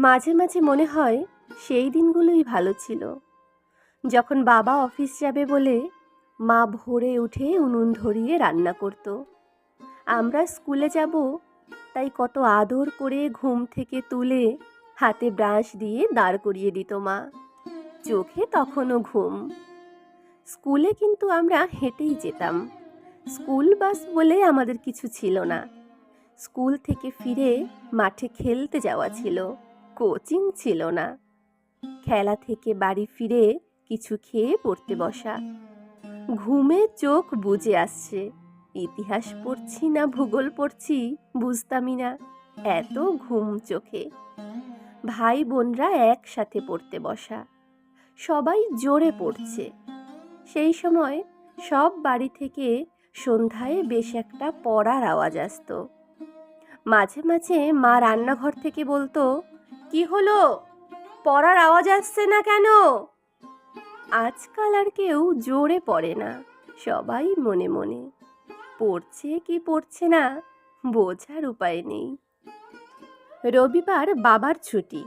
মাঝে মাঝে মনে হয় সেই দিনগুলোই ভালো ছিল। যখন বাবা অফিস যাবে বলে মা ভোরে উঠে উনুন ধরিয়ে রান্না করত। আমরা স্কুলে যাব, তাই কত আদর করে ঘুম থেকে তুলে হাতে ব্রাশ দিয়ে দাঁড় করিয়ে দিত মা। চোখে তখনও ঘুম। স্কুলে কিন্তু আমরা হেঁটেই যেতাম। স্কুল বাস বলে আমাদের কিছু ছিল না। স্কুল থেকে ফিরে মাঠে খেলতে যাওয়া ছিল। কোচিং ছিল না। খেলা থেকে বাড়ি ফিরে কিছু খেয়ে পড়তে বসা। ঘুমে চোখ বুজে আসছে। ইতিহাস পড়ছি না, ভূগোল পড়ছি, বুঝতামই না। এত ঘুম চোখে। ভাই বোনরা একসাথে পড়তে বসা। সবাই জোরে পড়ছে। সেই সময় সব বাড়ি থেকে সন্ধ্যায় বেশ একটা পড়ার আওয়াজ আসতো। মাঝে মাঝে মা রান্নাঘর থেকে বলতো কি হলো? পড়ার আওয়াজ আসছে না কেন? আজকাল আর কেউ জোরে পড়ে না, সবাই মনে মনে। পড়ছে কি পড়ছে না, বোঝার উপায় নেই। রবিবার বাবার ছুটি,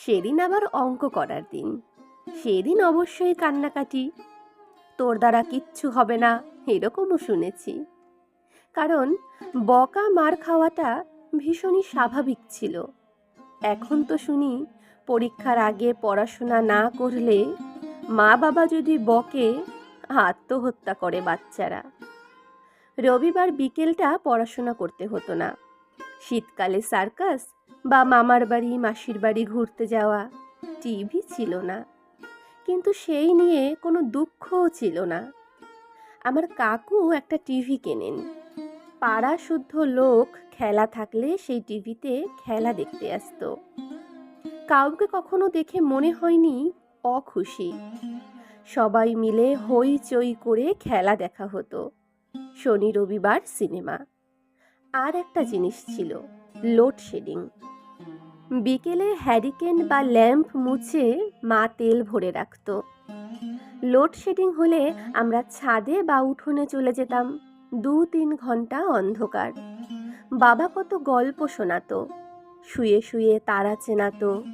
সেদিন আবার অঙ্ক করার দিন। সেদিন অবশ্যই কান্নাকাটি। তোর দ্বারা কিচ্ছু হবে না, এরকমও শুনেছি। কারণ বকা মার খাওয়াটা ভীষণই স্বাভাবিক ছিল। এখন তো শুনি পরীক্ষার আগে পড়াশোনা না করলে মা বাবা যদি বকে, আত্মহত্যা করে বাচ্চারা। রবিবার বিকেলটা পড়াশোনা করতে হতো না। শীতকালে সার্কাস বা মামার বাড়ি, মাসির বাড়ি ঘুরতে যাওয়া টিভি ছিল না। কিন্তু সেই নিয়ে কোনো দুঃখও ছিল না। আমার কাকু একটা টিভি কেনেন। পাড়া শুদ্ধ লোক খেলা থাকলে সেই টিভিতে খেলা দেখতে আসতো। কাউকে কখনো দেখে মনে হয়নি অখুশি। সবাই মিলে হইচই করে খেলা দেখা হতো। শনি রবিবার সিনেমা। আর একটা জিনিস ছিল লোডশেডিং বিকেলে হ্যারিকেন বা ল্যাম্প মুছে মা তেল ভরে রাখতো। লোডশেডিং হলে আমরা ছাদে বা উঠোনে চলে যেতাম। দু তিন ঘণ্টা অন্ধকার। বাবা কত গল্প শোনাতো, শুয়ে শুয়ে তারা চেনাতো।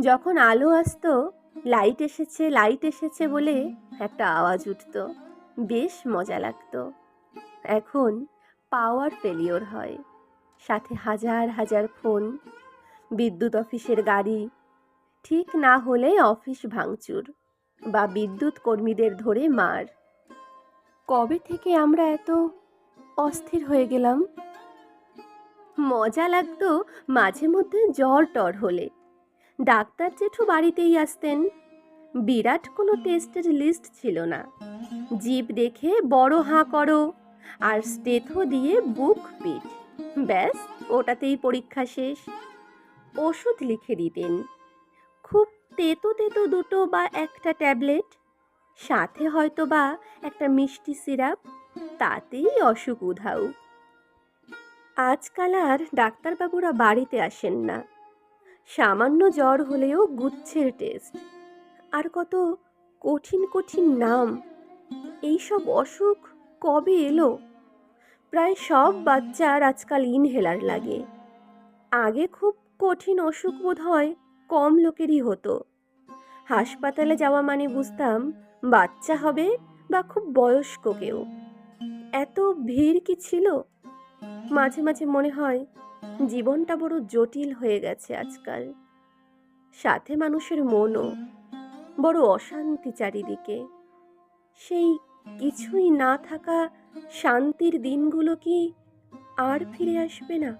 যখন আলো আসতো, লাইট এসেছে লাইট এসেছে বলে একটা আওয়াজ উঠত। বেশ মজা লাগতো। এখন পাওয়ার ফেলিওর হয়। সাথে হাজার হাজার ফোন, বিদ্যুৎ অফিসের গাড়ি, ঠিক না হলে অফিস ভাঙচুর বা বিদ্যুৎ কর্মীদের ধরে মার। কবে থেকে আমরা এত অস্থির হয়ে গেলাম? মজা লাগতো মাঝে মধ্যে জ্বর টর হলে। ডাক্তার জেঠু বাড়িতেই আসতেন। বিরাট কোনো টেস্টের লিস্ট ছিল না। জিভ দেখে বড় হাঁ করো আর স্টেথো দিয়ে বুক পিট। ব্যাস, ওটাতেই পরীক্ষা শেষ। ওষুধ লিখে দিতেন। খুব তেতো তেতো দুটো বা একটা ট্যাবলেট। সাথে হয়তো বা একটা মিষ্টি সিরাপ, তাতেই অসুখ উধাও। আজকাল আর ডাক্তারবাবুরা বাড়িতে আসেন না। সামান্য জ্বর হলেও গুচ্ছের টেস্ট। আর কত কঠিন কঠিন নাম। এইসব অসুখ কবে এলো? প্রায় সব বাচ্চার আজকাল ইনহেলার লাগে। আগে খুব কঠিন অসুখ বোধ হয় কম লোকেরই হতো। হাসপাতালে যাওয়া মানে বুঝতাম বাচ্চা হবে বা খুব বয়স্ক কেউ? এত ভিড় কি ছিল? মাঝে মাঝে মনে হয় জীবনটা বড় জটিল হয়ে গেছে আজকাল। সাথে মানুষের মনও বড় অশান্তি চারিদিকে। সেই কিছুই না থাকা শান্তির দিনগুলো কি আর ফিরে আসবে না?